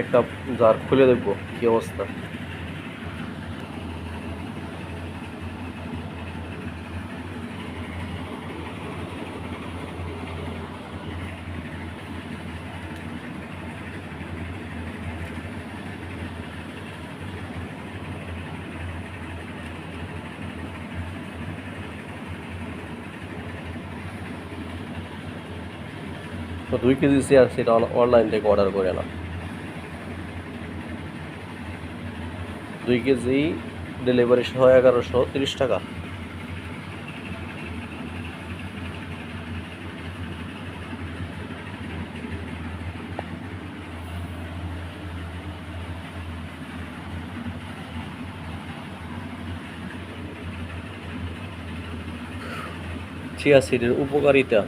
একটা জার খুলে দেখবো কি অবস্থা তো দুই কেজি চেয়ার সেটা অনলাইন থেকে অর্ডার করে না দুই কেজি ডেলিভারি সহ এগারোশো তিরিশ টাকা। চিয়া সিডের উপকারিতা।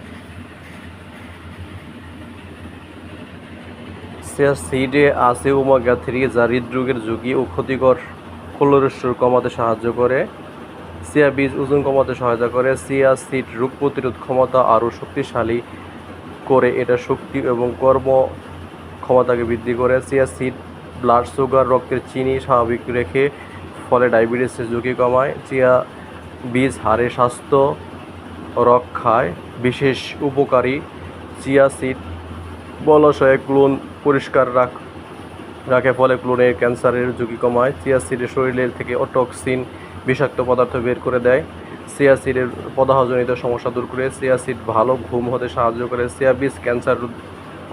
চিয়া সিডে আছে ওমেগা থ্রি যা হৃদরোগের ঝুঁকি ও ক্ষতিকর কোলেস্টেরল কমাতে সাহায্য করে। চিয়া বীজ ওজন কমাতে সহায়তা করে। চিয়া সিড রোগ প্রতিরোধ ক্ষমতা আরও শক্তিশালী করে। এটা শক্তি এবং কর্ম ক্ষমতাকে বৃদ্ধি করে। চিয়া সিড ব্লাড সুগার, রক্তের চিনি স্বাভাবিক রেখে ফলে ডায়াবেটিসের ঝুঁকি কমায়। চিয়া বীজ হাড়ের স্বাস্থ্য রক্ষায় বিশেষ উপকারী। চিয়া সিড বলশয়ে ক্লোন পরিষ্কার রাখ, রাখে ফলে ক্লোনের ক্যান্সারের ঝুঁকি কমায়। চিয়া সিডের শরীরের থেকে অটক্সিন বিষাক্ত পদার্থ বের করে দেয়। চিয়া সিডের পদাহজনিত সমস্যা দূর করে চিয়া সিড ভালো ঘুম হতে সাহায্য করে। চিয়া বীজ ক্যান্সার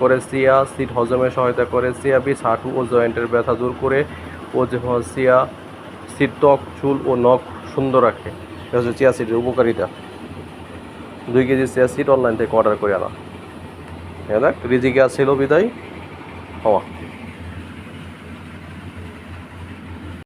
করে চিয়া সিড হজমে সহায়তা করে। চিয়া বীজ হাঁটু ও জয়েন্টের ব্যথা দূর করে। ও যে চিয়া সিড ত্বক, চুল ও নখ সুন্দর রাখে। এটা হচ্ছে চিয়া সিডের উপকারিতা। দুই কেজি চিয়া সিড অনলাইন থেকে অর্ডার করে আনা। হ্যাঁ দেখ, রিজিকে আসছিল বিদায় 好啊。